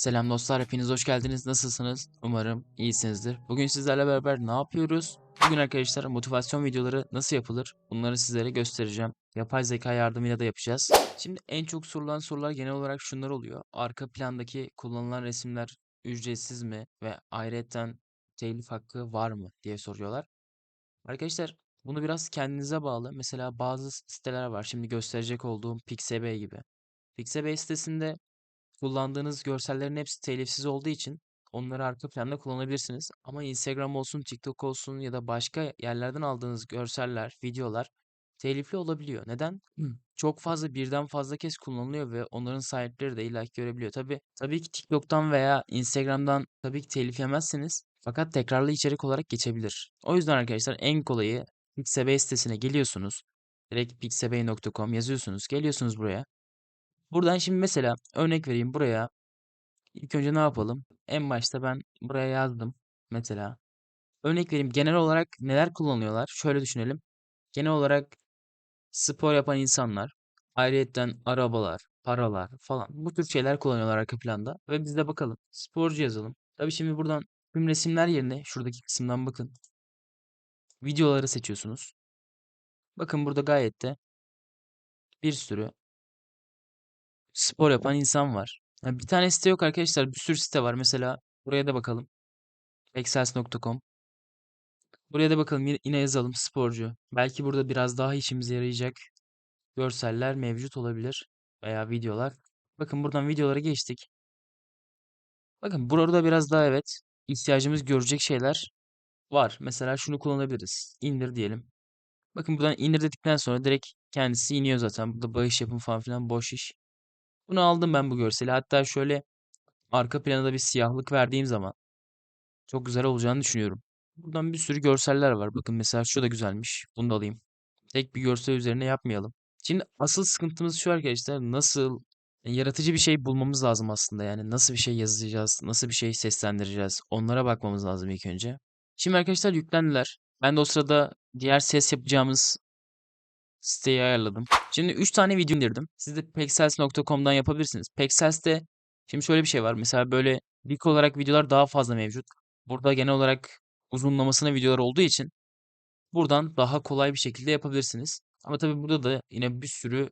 Selam dostlar, hepiniz hoş geldiniz. Nasılsınız? Umarım iyisinizdir. Bugün sizlerle beraber ne yapıyoruz? Bugün arkadaşlar motivasyon videoları nasıl yapılır? Bunları sizlere göstereceğim. Yapay zeka yardımıyla da yapacağız. Şimdi en çok sorulan sorular genel olarak şunlar oluyor. Arka plandaki kullanılan resimler ücretsiz mi ve ayrıyetten telif hakkı var mı diye soruyorlar. Arkadaşlar bunu biraz kendinize bağlı. Mesela bazı siteler var. Şimdi gösterecek olduğum Pixabay gibi. Pixabay sitesinde kullandığınız görsellerin hepsi telifsiz olduğu için onları arka planda kullanabilirsiniz. Ama Instagram olsun, TikTok olsun ya da başka yerlerden aldığınız görseller, videolar telifli olabiliyor. Neden? Çok fazla birden fazla kez kullanılıyor ve onların sahipleri de illaki görebiliyor. Tabii, tabii ki TikTok'tan veya Instagram'dan tabii ki telif yemezsiniz. Fakat tekrarlı içerik olarak geçebilir. O yüzden arkadaşlar en kolayı Pixabay sitesine geliyorsunuz. Direkt pixabay.com yazıyorsunuz. Geliyorsunuz buraya. Buradan şimdi mesela örnek vereyim buraya. İlk önce ne yapalım? En başta ben buraya yazdım mesela. Örnek vereyim genel olarak neler kullanıyorlar? Şöyle düşünelim. Genel olarak spor yapan insanlar, ayrıyetten arabalar, paralar falan bu tür şeyler kullanıyorlar arka planda. Ve biz de bakalım. Sporcu yazalım. Tabii şimdi buradan tüm resimler yerine şuradaki kısımdan bakın. Videoları seçiyorsunuz. Bakın burada gayet de bir sürü spor yapan insan var. Yani bir tane site yok arkadaşlar. Bir sürü site var. Mesela buraya da bakalım. Excels.com. Buraya da bakalım. Yine yazalım sporcu. Belki burada biraz daha işimize yarayacak görseller mevcut olabilir. Veya videolar. Bakın buradan videolara geçtik. Bakın burada biraz daha evet ihtiyacımız görecek şeyler var. Mesela şunu kullanabiliriz. İndir diyelim. Bakın buradan indir dedikten sonra direkt kendisi iniyor zaten. Burada bağış yapın falan filan boş iş. Bunu aldım ben bu görseli. Hatta şöyle arka plana da bir siyahlık verdiğim zaman çok güzel olacağını düşünüyorum. Buradan bir sürü görseller var. Bakın mesela şu da güzelmiş. Bunu da alayım. Tek bir görsel üzerine yapmayalım. Şimdi asıl sıkıntımız şu arkadaşlar. Nasıl yaratıcı bir şey bulmamız lazım aslında. Yani nasıl bir şey yazacağız, nasıl bir şey seslendireceğiz. Onlara bakmamız lazım ilk önce. Şimdi arkadaşlar yüklendiler. Ben de o sırada diğer ses yapacağımız siteyi ayarladım. Şimdi 3 tane video indirdim. Siz de pexels.com'dan yapabilirsiniz. Pexels'te şimdi şöyle bir şey var. Mesela böyle dik olarak videolar daha fazla mevcut. Burada genel olarak uzunlamasına videolar olduğu için buradan daha kolay bir şekilde yapabilirsiniz. Ama tabii burada da yine bir sürü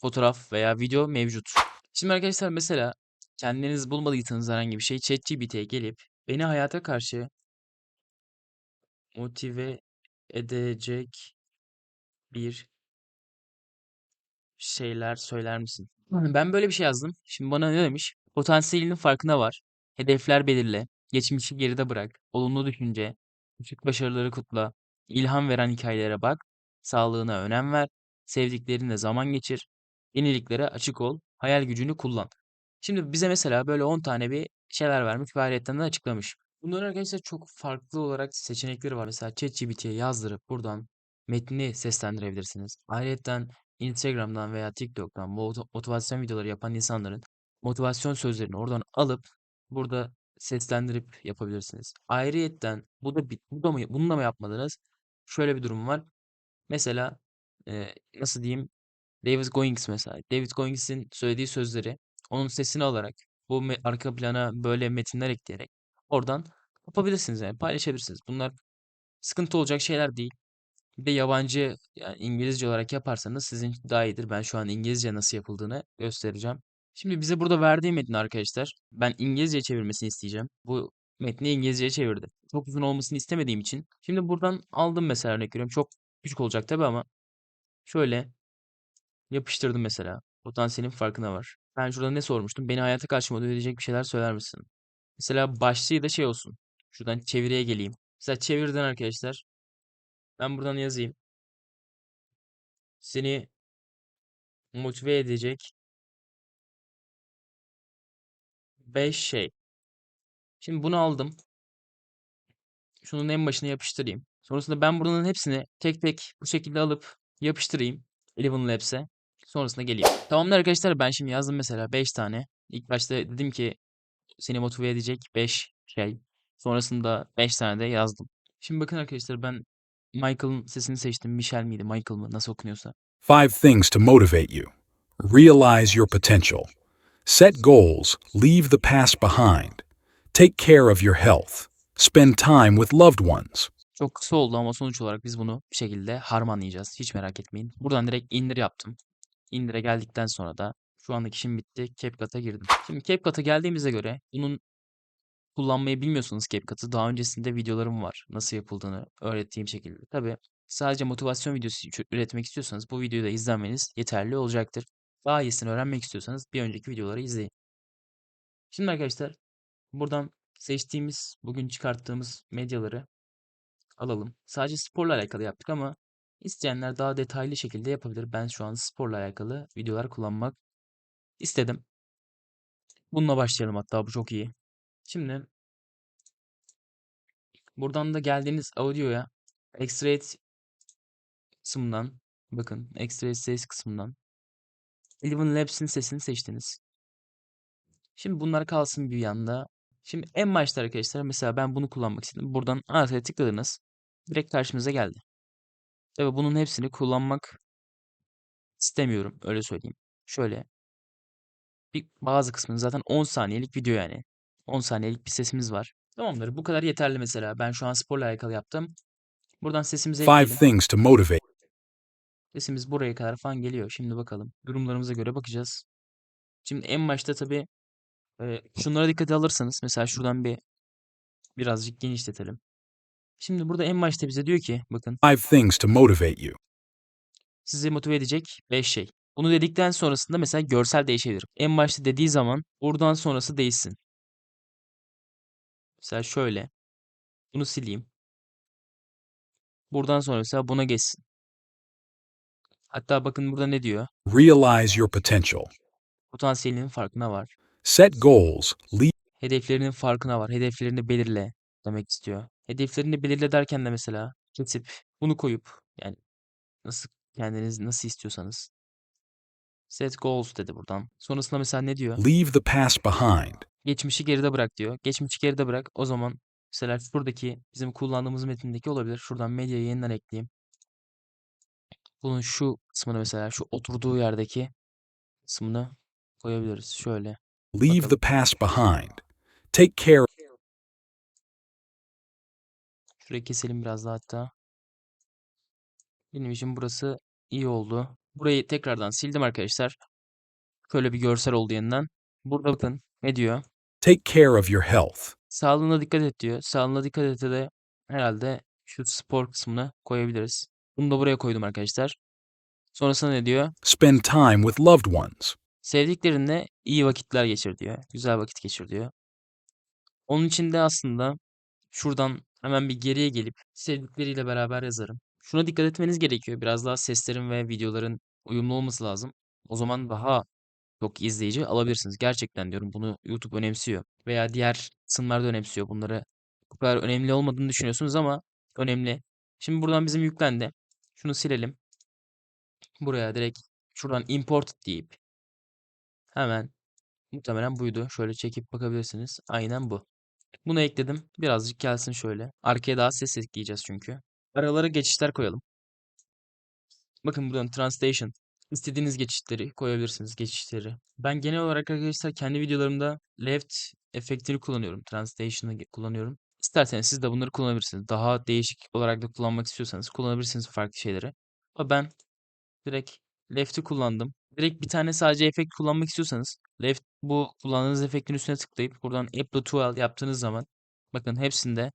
fotoğraf veya video mevcut. Şimdi arkadaşlar mesela kendiniz bulmadıysanız herhangi bir şey ChatGPT'ye gelip beni hayata karşı motive edecek bir şeyler söyler misin? Ben böyle bir şey yazdım. Şimdi bana ne demiş? Potansiyelinin farkına var. Hedefler belirle. Geçmişi geride bırak. Olumlu düşünce. Küçük başarıları kutla. ilham veren hikayelere bak. Sağlığına önem ver. Sevdiklerinle zaman geçir. Yeniliklere açık ol. Hayal gücünü kullan. Şimdi bize mesela böyle 10 tane bir şeyler vermiş ve ayrıyetten de açıklamış. Bunların arkadaşlar çok farklı olarak seçenekleri var. Mesela ChatGPT'ye yazdırıp buradan metni seslendirebilirsiniz. Ayrıyeten Instagram'dan veya TikTok'tan mot- motivasyon videoları yapan insanların motivasyon sözlerini oradan alıp burada seslendirip yapabilirsiniz. Ayrıyetten bu da bu da mı bunu da mı yapmadınız? Şöyle bir durum var. Mesela e, nasıl diyeyim? David Goings mesela. David Goings'in söylediği sözleri onun sesini alarak bu arka plana böyle metinler ekleyerek oradan yapabilirsiniz yani paylaşabilirsiniz. Bunlar sıkıntı olacak şeyler değil. Bir de yabancı yani İngilizce olarak yaparsanız sizin daha iyidir. Ben şu an İngilizce nasıl yapıldığını göstereceğim. Şimdi bize burada verdiği metni arkadaşlar ben İngilizce çevirmesini isteyeceğim. Bu metni İngilizceye çevirdi. Çok uzun olmasını istemediğim için. Şimdi buradan aldım mesela örnek veriyorum. Çok küçük olacak tabii ama şöyle yapıştırdım mesela. Potansiyelin farkına var. Ben şurada ne sormuştum? Beni hayata karşı motive edecek bir şeyler söyler misin? Mesela başlığı da şey olsun. Şuradan çeviriye geleyim. Mesela çevirden arkadaşlar. Ben buradan yazayım. Seni motive edecek 5 şey. Şimdi bunu aldım. Şunun en başına yapıştırayım. Sonrasında ben bunların hepsini tek tek bu şekilde alıp yapıştırayım. Eleven Labs'e. Sonrasında geleyim. Tamamdır arkadaşlar ben şimdi yazdım mesela 5 tane. İlk başta dedim ki seni motive edecek 5 şey. Sonrasında 5 tane de yazdım. Şimdi bakın arkadaşlar ben Michael'ın sesini seçtim. Michel miydi? Michael mı? Nasıl okunuyorsa. Five things to motivate you. Realize your potential. Set goals, leave the past behind. Take care of your health. Spend time with loved ones. Çok kısa oldu ama sonuç olarak biz bunu bir şekilde harmanlayacağız. Hiç merak etmeyin. Buradan direkt indir yaptım. İndire geldikten sonra da şu andaki işim bitti. CapCut'a girdim. Şimdi CapCut'a geldiğimize göre bunun kullanmayı bilmiyorsanız CapCut'ı daha öncesinde videolarım var. Nasıl yapıldığını öğrettiğim şekilde. Tabii sadece motivasyon videosu üretmek istiyorsanız bu videoyu da izlemeniz yeterli olacaktır. Daha iyisini öğrenmek istiyorsanız bir önceki videoları izleyin. Şimdi arkadaşlar buradan seçtiğimiz, bugün çıkarttığımız medyaları alalım. Sadece sporla alakalı yaptık ama isteyenler daha detaylı şekilde yapabilir. Ben şu an sporla alakalı videolar kullanmak istedim. Bununla başlayalım hatta bu çok iyi. Şimdi buradan da geldiğiniz audio'ya X-Rate kısmından bakın X-Rate ses kısmından Eleven Labs'in sesini seçtiniz. Şimdi bunlar kalsın bir yanda. Şimdi en başta arkadaşlar mesela ben bunu kullanmak istedim. Buradan artıya tıkladınız. Direkt karşımıza geldi. Tabii bunun hepsini kullanmak istemiyorum. Öyle söyleyeyim. Şöyle bir bazı kısmını zaten 10 saniyelik video yani. 10 saniyelik bir sesimiz var. Tamamdır. Bu kadar yeterli mesela. Ben şu an sporla alakalı yaptım. Buradan sesimizi Five ekleyelim. things to motivate. Sesimiz buraya kadar falan geliyor. Şimdi bakalım. Durumlarımıza göre bakacağız. Şimdi en başta tabii e, şunlara dikkate alırsanız mesela şuradan bir birazcık genişletelim. Şimdi burada en başta bize diyor ki bakın Five things to motivate you. sizi motive edecek 5 şey. Bunu dedikten sonrasında mesela görsel değişebilir. En başta dediği zaman buradan sonrası değişsin. Mesela şöyle. Bunu sileyim. Buradan sonra mesela buna geçsin. Hatta bakın burada ne diyor? Realize your potential. Potansiyelinin farkına var. Set goals, leave Hedeflerinin farkına var. Hedeflerini belirle demek istiyor. Hedeflerini belirle derken de mesela kesip bunu koyup yani nasıl kendiniz nasıl istiyorsanız set goals dedi buradan. Sonrasında mesela ne diyor? leave the past behind. Geçmişi geride bırak diyor. Geçmişi geride bırak. O zaman mesela şuradaki bizim kullandığımız metindeki olabilir. Şuradan medyayı yeniden ekleyeyim. Bunun şu kısmını mesela şu oturduğu yerdeki kısmını koyabiliriz. Şöyle. Leave the past behind. Take care Şurayı keselim biraz daha hatta. Benim için burası iyi oldu. Burayı tekrardan sildim arkadaşlar. Şöyle bir görsel oldu yeniden. Burada bakın ne diyor? Take care of your health. Sağlığına dikkat et diyor. Sağlığına dikkat et de herhalde şu spor kısmını koyabiliriz. Bunu da buraya koydum arkadaşlar. Sonrasında ne diyor? Spend time with loved ones. Sevdiklerinle iyi vakitler geçir diyor. Güzel vakit geçir diyor. Onun için de aslında şuradan hemen bir geriye gelip sevdikleriyle beraber yazarım. Şuna dikkat etmeniz gerekiyor. Biraz daha seslerin ve videoların uyumlu olması lazım. O zaman daha çok izleyici alabilirsiniz. Gerçekten diyorum bunu YouTube önemsiyor. Veya diğer kısımlar önemsiyor. Bunları bu kadar önemli olmadığını düşünüyorsunuz ama önemli. Şimdi buradan bizim yüklendi. Şunu silelim. Buraya direkt şuradan import deyip hemen muhtemelen buydu. Şöyle çekip bakabilirsiniz. Aynen bu. Bunu ekledim. Birazcık gelsin şöyle. Arkaya daha ses ekleyeceğiz çünkü. Aralara geçişler koyalım. Bakın buradan translation. İstediğiniz geçişleri koyabilirsiniz. Geçişleri. Ben genel olarak arkadaşlar kendi videolarımda left efektini kullanıyorum. Translation'ı kullanıyorum. İsterseniz siz de bunları kullanabilirsiniz. Daha değişik olarak da kullanmak istiyorsanız kullanabilirsiniz farklı şeyleri. Ama ben direkt left'i kullandım. Direkt bir tane sadece efekt kullanmak istiyorsanız left bu kullandığınız efektin üstüne tıklayıp buradan Apply to All yaptığınız zaman bakın hepsinde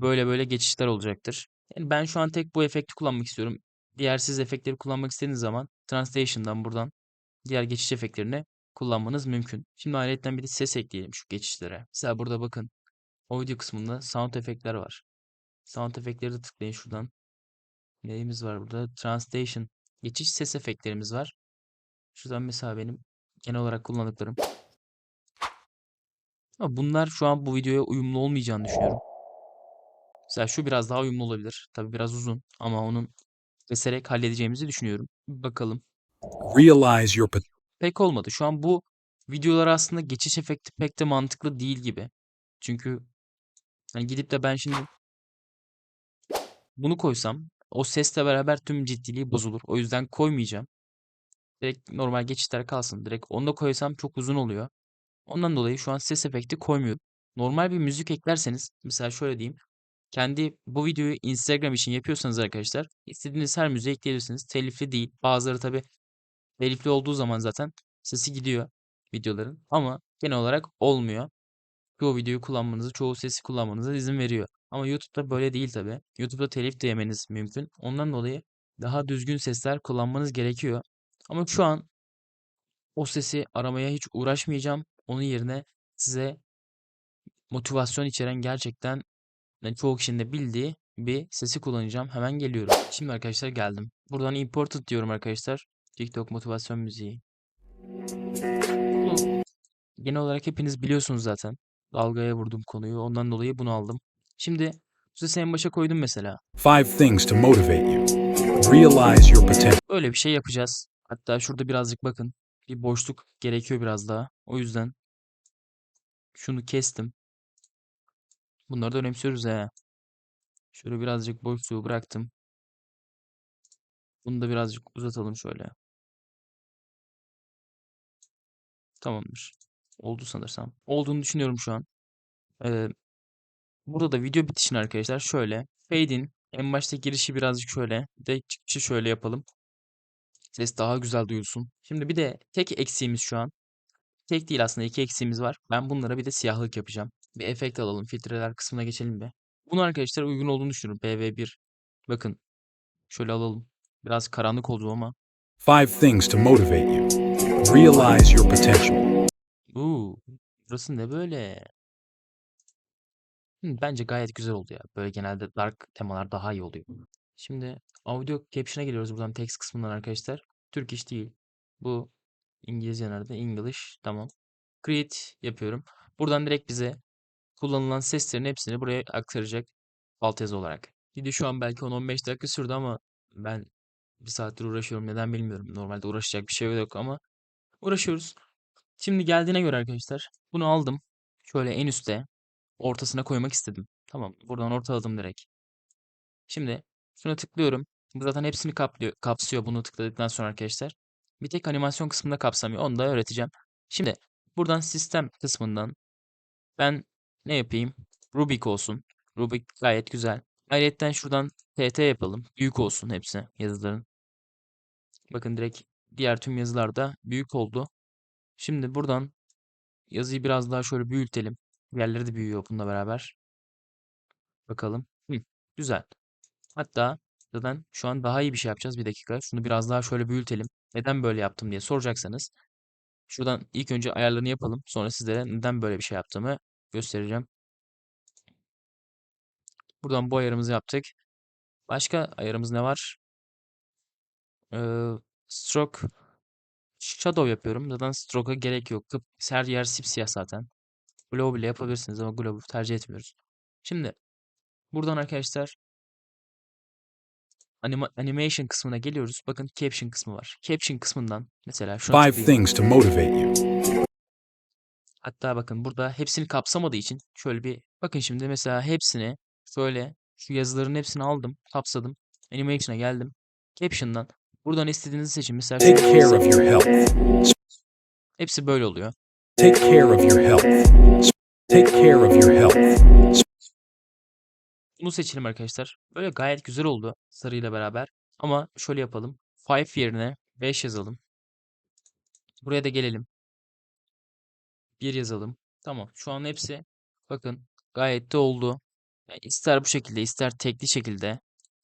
böyle böyle geçişler olacaktır. Yani ben şu an tek bu efekti kullanmak istiyorum. Diğer siz efektleri kullanmak istediğiniz zaman Translation'dan buradan diğer geçiş efektlerini kullanmanız mümkün. Şimdi ayrıca bir de ses ekleyelim şu geçişlere. Mesela burada bakın audio kısmında sound efektler var. Sound efektleri de tıklayın şuradan. Neyimiz var burada? Translation. Geçiş ses efektlerimiz var. Şuradan mesela benim genel olarak kullandıklarım. Ama bunlar şu an bu videoya uyumlu olmayacağını düşünüyorum. Mesela şu biraz daha uyumlu olabilir. Tabii biraz uzun ama onun keserek halledeceğimizi düşünüyorum. Bakalım. Realize your. Pek olmadı. Şu an bu videolar aslında geçiş efekti pek de mantıklı değil gibi. Çünkü hani gidip de ben şimdi bunu koysam o sesle beraber tüm ciddiliği bozulur. O yüzden koymayacağım. Direkt normal geçişler kalsın. Direkt onu da koysam çok uzun oluyor. Ondan dolayı şu an ses efekti koymuyorum. Normal bir müzik eklerseniz mesela şöyle diyeyim. Kendi bu videoyu Instagram için yapıyorsanız arkadaşlar istediğiniz her müziği ekleyebilirsiniz. Telifli değil. Bazıları tabii telifli olduğu zaman zaten sesi gidiyor videoların. Ama genel olarak olmuyor. Çoğu videoyu kullanmanızı, çoğu sesi kullanmanıza izin veriyor. Ama YouTube'da böyle değil tabii. YouTube'da telif de yemeniz mümkün. Ondan dolayı daha düzgün sesler kullanmanız gerekiyor. Ama şu an o sesi aramaya hiç uğraşmayacağım. Onun yerine size motivasyon içeren gerçekten yani çoğu kişinin de bildiği bir sesi kullanacağım. Hemen geliyorum. Şimdi arkadaşlar geldim. Buradan imported diyorum arkadaşlar. TikTok motivasyon müziği. Genel olarak hepiniz biliyorsunuz zaten. Dalgaya vurdum konuyu. Ondan dolayı bunu aldım. Şimdi sesi en başa koydum mesela. Five things to motivate you. Realize your potential. Öyle bir şey yapacağız. Hatta şurada birazcık bakın. Bir boşluk gerekiyor biraz daha. O yüzden şunu kestim. Bunları da önemsiyoruz he. Şöyle birazcık boşluğu bıraktım. Bunu da birazcık uzatalım şöyle. Tamamdır. Oldu sanırsam. Olduğunu düşünüyorum şu an. Ee, burada da video bitişini arkadaşlar şöyle. Fade. En başta girişi birazcık şöyle. Bir de çıkışı şöyle yapalım. Ses daha güzel duyulsun. Şimdi bir de tek eksiğimiz şu an. Tek değil aslında iki eksiğimiz var. Ben bunlara bir de siyahlık yapacağım. Bir efekt alalım. Filtreler kısmına geçelim bir. Bunu arkadaşlar uygun olduğunu düşünüyorum. BV1. Bakın. Şöyle alalım. Biraz karanlık oldu ama. Five things to motivate you. Realize your potential. Uuu. Burası ne böyle? Hı, bence gayet güzel oldu ya. Böyle genelde dark temalar daha iyi oluyor. Şimdi audio caption'a geliyoruz buradan text kısmından arkadaşlar. Türk iş değil. Bu İngilizce nerede? English. Tamam. Create yapıyorum. Buradan direkt bize kullanılan seslerin hepsini buraya aktaracak altyazı olarak. Video şu an belki 10-15 dakika sürdü ama ben bir saattir uğraşıyorum. Neden bilmiyorum. Normalde uğraşacak bir şey yok ama uğraşıyoruz. Şimdi geldiğine göre arkadaşlar bunu aldım. Şöyle en üste ortasına koymak istedim. Tamam. Buradan ortaladım direkt. Şimdi şuna tıklıyorum. Bu zaten hepsini kaplıyor, kapsıyor bunu tıkladıktan sonra arkadaşlar. Bir tek animasyon kısmında kapsamıyor. Onu da öğreteceğim. Şimdi buradan sistem kısmından ben ne yapayım? Rubik olsun. Rubik gayet güzel. Ayrıca şuradan TT yapalım. Büyük olsun hepsi yazıların. Bakın direkt diğer tüm yazılarda büyük oldu. Şimdi buradan yazıyı biraz daha şöyle büyütelim. Diğerleri de büyüyor bununla beraber. Bakalım. Hı, güzel. Hatta zaten şu an daha iyi bir şey yapacağız. Bir dakika. Şunu biraz daha şöyle büyütelim. Neden böyle yaptım diye soracaksanız. Şuradan ilk önce ayarlarını yapalım. Sonra sizlere neden böyle bir şey yaptığımı göstereceğim. Buradan bu ayarımızı yaptık. Başka ayarımız ne var? Ee, stroke shadow yapıyorum. Zaten stroke'a gerek yok. Kıp, her yer sipsiyah zaten. Glow bile yapabilirsiniz ama glow tercih etmiyoruz. Şimdi buradan arkadaşlar anima animation kısmına geliyoruz. Bakın caption kısmı var. Caption kısmından mesela şuna Five things to motivate you. Hatta bakın burada hepsini kapsamadığı için şöyle bir bakın şimdi mesela hepsini şöyle şu yazıların hepsini aldım, kapsadım. Animation'a geldim. Caption'dan buradan istediğinizi seçin. Mesela Take care of your health. hepsi böyle oluyor. Take care of your health. Take care of your health. Bunu seçelim arkadaşlar. Böyle gayet güzel oldu sarıyla beraber. Ama şöyle yapalım. 5 yerine 5 yazalım. Buraya da gelelim. 1 yazalım. Tamam. Şu an hepsi bakın gayet de oldu. Yani ister bu şekilde ister tekli şekilde.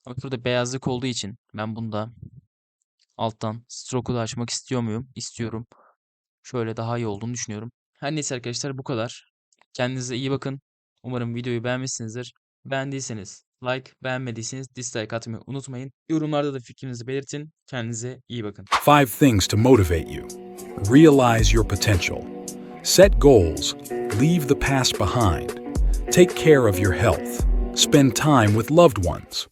Ama burada beyazlık olduğu için ben bunda alttan stroke'u da açmak istiyor muyum? İstiyorum. Şöyle daha iyi olduğunu düşünüyorum. Her neyse arkadaşlar bu kadar. Kendinize iyi bakın. Umarım videoyu beğenmişsinizdir. Beğendiyseniz like, beğenmediyseniz dislike atmayı unutmayın. Yorumlarda da fikrinizi belirtin. Kendinize iyi bakın. Five things to motivate you. Realize your potential. Set goals. Leave the past behind. Take care of your health. Spend time with loved ones.